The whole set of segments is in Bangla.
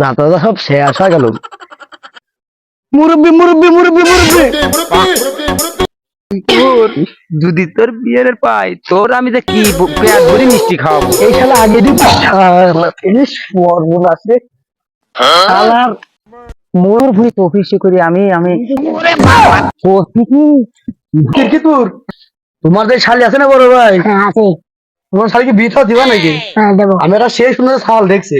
দাঁতা সব শেষ হয়ে গেল। মুরব্বি মুরব্বি মুরব্বি মুরব্বি। যদি তোর বিয়ের পাই তোর আমি যে কি ভরি মিষ্টি খাওয়াবো? এই শালা আগে রে। শালার মোর ভুই তো অফিসে করি আমি আমি কি? তোর? তোমার যে শালি আছে না বড় ভাই? হ্যাঁ আছে। তোমার শালিকে বিয়ে দিবা নাকি? হ্যাঁ দেবো। আমি একটা শেষ শুনে শাল দেখছি।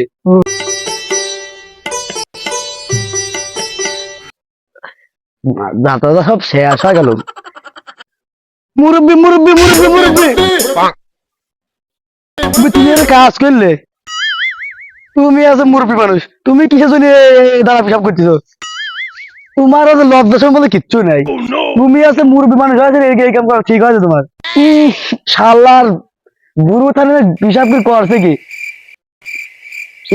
দাঁতা সব শেষ হয়ে গেল। মুরব্বি মুরব্বি মুরব্বি মুরব্বি। তুমি কাজ করলে। তুমি আছে মুরব্বি মানুষ। তুমি কিসের জন্য দাঁড়া পিসাব করতেছো? তোমার লজ্জা সম্বন্ধে কিচ্ছু নাই। তুমি আছে মুরব্বি মানুষ আছে এই এই কাম করা ঠিক আছে তোমার। শালার বুড়ো থানে পিসাব কি করছে কি?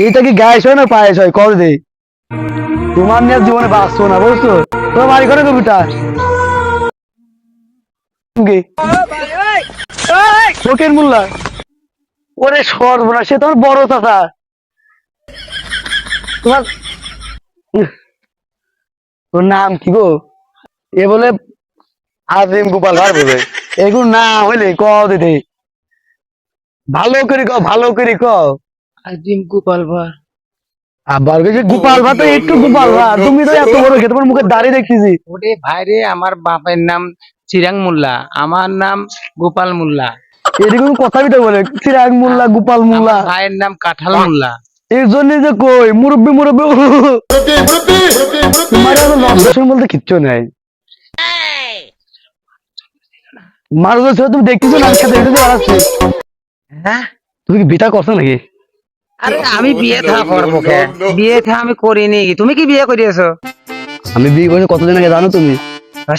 এইটা কি গায়ে হয় না পায়েস হয় কর দে। তোমার নিয়ে জীবনে বাঁচছো না বুঝছ? তোমার বাড়ি করে কবিতা ফকির মোল্লা। ওরে সর্বনাশ, সে তোমার বড় চাচা। তোমার তোর নাম কি গো? এ বলে আজিম গোপাল ভার বলে। এগুলো না হইলে ক দিদি। ভালো করে ক ভালো করে ক আজিম গোপাল ভার আবার যে গোপাল ভাত একটু গোপাল ভাত তুমি তো এত বড় খেতে তোমার মুখে দাঁড়িয়ে দেখতেছি ওরে ভাই রে আমার বাপের নাম চিরাং মোল্লা আমার নাম গোপাল মোল্লা এরকম কথা বিটা বলে চিরাগ মোল্লা গোপাল মোল্লা ভাইয়ের নাম কাঁঠাল মোল্লা এই জন্য যে কই মুরব্বি মুরব্বি তোমার এত লজ্জাসন বলতে কিচ্ছু নাই মারুদ তুমি দেখতেছো না হ্যাঁ তুমি কি বিটা করছ নাকি আরে আমি বিয়ে থা করব বিয়ে থা আমি করিনি। তুমি কি বিয়ে করিয়েছো আমি বিয়ে করে কতদিন আগে জানো তুমি?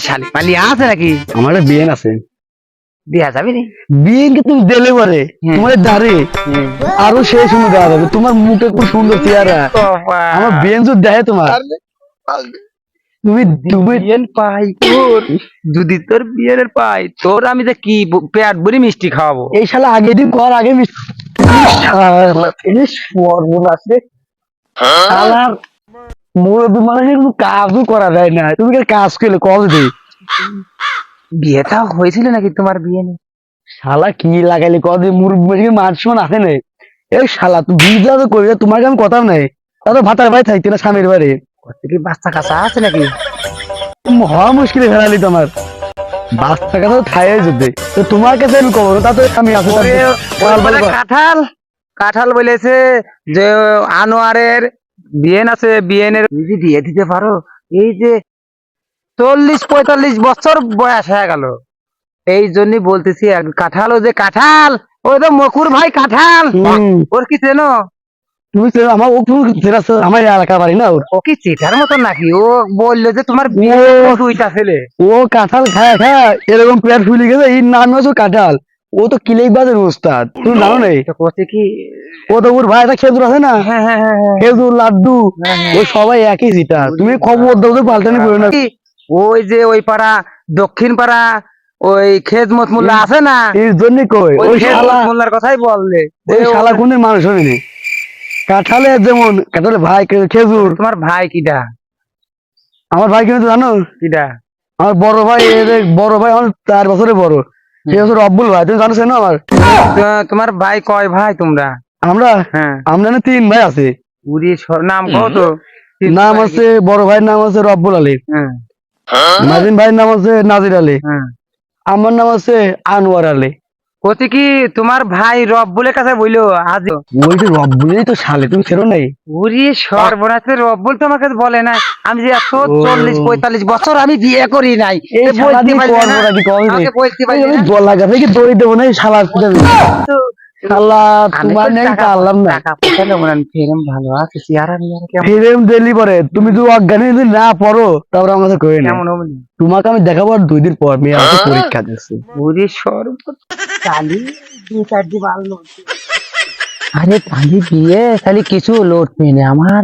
শালি পালি আছে নাকি? আমার আছে। বিয়া যাবি নি? বিয়েন কি তুমি দিলে পারে। তোমার দাঁড়ে। আরও দেওয়া যাবে। তোমার মুখে খুব সুন্দর চেহারা। আমার বিয়েন যদি দেয় তোমার। তুমি তুমি বিয়েন পাই তোর যদি তোর বিয়ের পাই তোর আমি যে কি পেট ভরি মিষ্টি খাওয়াবো? এই শালা আগে দিন কর আগে শালার দে বিয়েটা হয়েছিল নাকি তোমার বিয়ে নেই শালা কি লাগাইলে দে মুরব্বী আছে না এই শালা তুই বিজা তো করি তোমার কথা নাই তাহলে ভাতার ভাই থাকতে না স্বামীর বাড়ি বাচ্চা আছে নাকি হওয়া মুশকিলে ফেরালি তোমার। যেতে তো তোমার কাছে আমি কবো তা আমি কাঁঠাল কাঁঠাল? বলেছে যে আনোয়ারের বিয়েন আছে বিয়েনের যদি বিয়ে দিতে পারো এই যে চল্লিশ পঁয়তাল্লিশ বছর বয়স হয়ে গেল। এই জন্যই বলতেছি কাঁঠাল ও যে কাঁঠাল ওই তো মকুর ভাই কাঁঠাল। ওর কি চেনো? আমার ও আমার এলাকা বাড়ি না ওর। ও কি চিটার মতন নাকি? ও বলল যে তোমার ও। দুইটা ছেলে। ও কাঁঠাল খায় খায় এরকম পেট ফুলে গেছে এই নাম হচ্ছে কাঁঠাল। ও তো বাজের তুমি জানো না? তো করছে কি ও তো ওর ভাই একটা খেজুর আছে না? হ্যাঁ হ্যাঁ হ্যাঁ। খেজুর লাড্ডু হ্যাঁ। সবাই একই সিটা তুমি খবর দাও তো পাল্টানি করো না। ওই যে ওই পাড়া দক্ষিণ পাড়া ওই খেজমত মোল্লা আছে না? এর জন্য কই ওই ওই শালা মোল্লার কথাই বললে। ওই শালা কোনের মানুষ হয়নি। কাঁঠালে যেমন কাঁঠালে ভাই খেজুর। তোমার ভাই কিডা? আমার ভাই কিন্তু জানো? কিডা? আমার বড় ভাই যে বড় ভাই আমার চার বছরে বড়। সে হচ্ছে রব্বুল ভাই তুমি জানো না আমার? তোমার ভাই কয় ভাই তোমরা? আমরা? হ্যাঁ। আমরা না তিন ভাই আছে। নাম কত নাম আছে বড় ভাইয়ের নাম আছে রব্বুল আলী। হ্যাঁ। নাজিম ভাইয়ের নাম আছে নাজির আলী। হ্যাঁ। আমার নাম আছে আনোয়ার আলী। কি তোমার ভাই রব্বুলের কাছে বইলো আজ ওই যে তো শালে তুমি নাই? সর্বনাশে রব্বুল তোমাকে বলে না আমি যে এত চল্লিশ পঁয়তাল্লিশ বছর আমি বিয়ে করি নাই। আমাকে গাছে কি দড়ি দেবো না শালা তো আমাকে? তোমাকে আমি দেখাবো আর দুই দিন পর মেয়ে আমাকে পরীক্ষা দিচ্ছে। চালি দু চার দিন আলো আরে পালি বিয়ে খালি কিছু লড়তে নেই আমার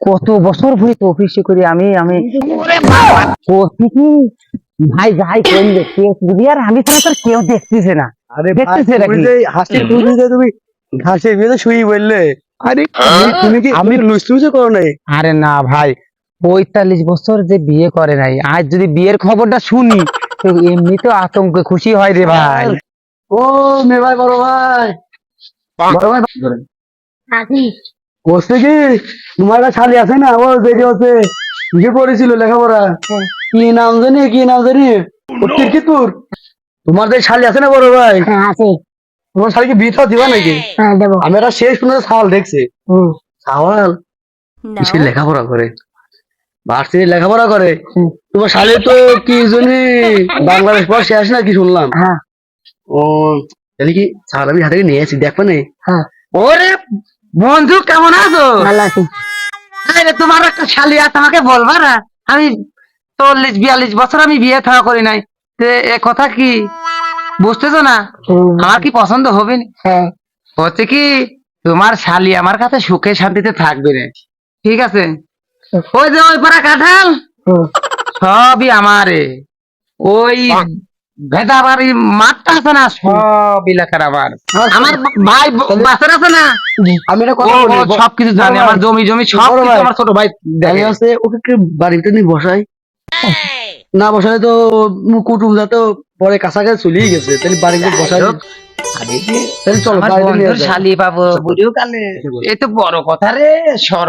কত বছর ধরে তো অফিসে করি আমি আমি কি ভাই যাই করলে কেউ আর আমি ছাড়া তোর কেউ দেখতেছে না। আরে দেখতেছে হাসি তুমি বিয়ে শুই বললে আরে তুমি- কি আমি লুজে করো নাই? আরে না ভাই পঁয়তাল্লিশ বছর যে বিয়ে করে নাই আজ যদি বিয়ের খবরটা শুনি তো এমনি তো আতঙ্কে খুশি হয় রে ভাই। ও মে ভাই বড় ভাই? বড় ভাই কি? তোমার একটা শালি আছে না? ও হচ্ছে যে পড়েছিল লেখাপড়া? কি নাম জানি কি নাম জানি? কি তোর? তোমার যে শালি আছে না বড় ভাই? হ্যাঁ তোমার শালিকে বিয়ে থাওয়া দিবা নাকি? হ্যাঁ আমি একটা শেষ শুনে সাওয়াল দেখছি। হুম। সাওয়াল? সে লেখাপড়া করে? ভার্সিটি লেখাপড়া করে? তোমার শালি তো কি জানি বাংলাদেশ পর শেষ না কি শুনলাম? হ্যাঁ। ও তাহলে কি আমি হাতে নিয়ে আসি? দেখবে না হ্যাঁ। ওরে বন্ধু কেমন আছো? ভালো আছি। আরে তোমার একটা শালি আছে আমাকে বলবা না? আমি চল্লিশ বিয়াল্লিশ বছর আমি বিয়ে থাকা করি নাই। তে এ কথা কি বুঝতেছো না? আমার কি পছন্দ হবে না? হ্যাঁ। হচ্ছে কি তোমার শালি আমার কাছে সুখে শান্তিতে থাকবে রে ঠিক আছে? ওই যে ওই পাড়া কাঁঠাল? সবই আমারে। ওই মাঠটা আছে না? সব এলাকার আমার আমার ভাই বাসার আছে না? আমি একটা কথা বলি সবকিছু জানে। আমার জমি জমি সব বড় কিছু ভাই। আমার ছোট ভাই দেখে। আছে ওকে কি বাড়িতে নিয়ে বসাই। না বসালে তো কুটুম যা পরে কাছাকাছি চলেই গেছে। তাহলে বাড়িতে বসাই তাহলে চলো আমার বাড়িতে নিয়ে শালি পাবো বুড়িও কালে। এ তো বড় কথা রে সর